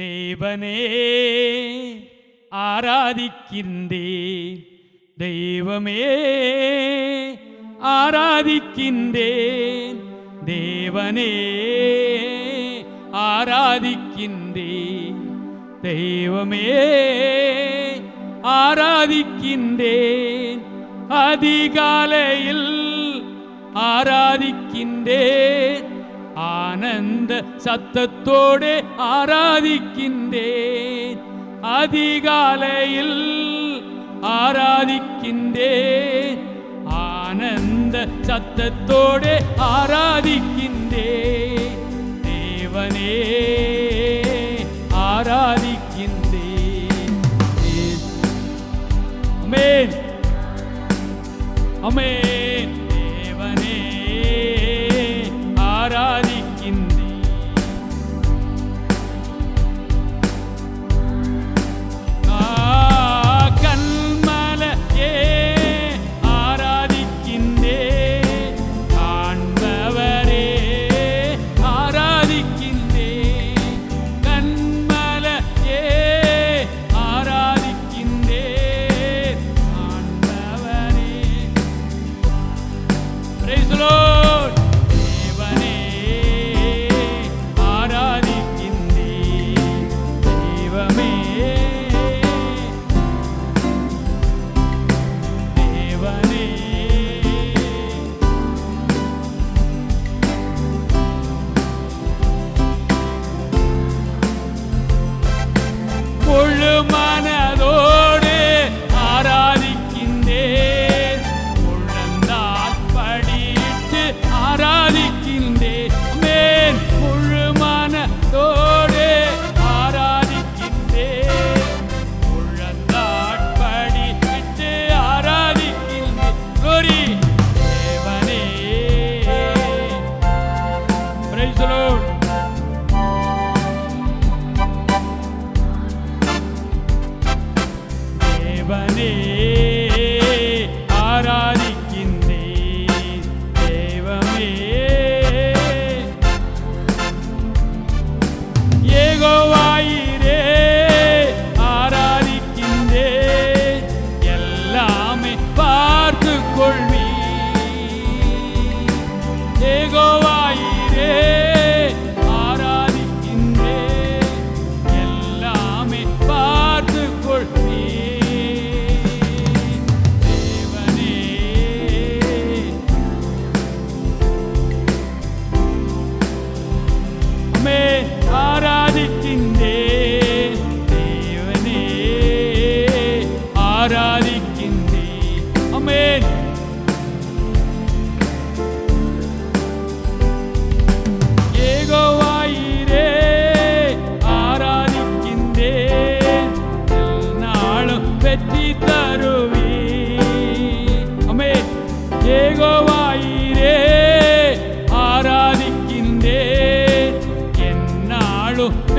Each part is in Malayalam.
தேவனே ஆராதிக்கின்றேன். தெய்வமே ஆராதிக்கின்றேன். தேவனே ஆராதிக்கின்றேன். தெய்வமே ஆராதிக்கின்றேன். அதிகாலையில் ஆராதிக்கின்றேன். ആനന്ദ സത്തത്തോടെ ആരാധിക്കേ അധികാലയിൽ ആരാധിക്കേ ആനന്ദ സത്തത്തോടെ ആരാധിക്കേ ദേവനേ ആരാധിക്കേ അമേ അമേ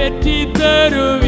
petit heureux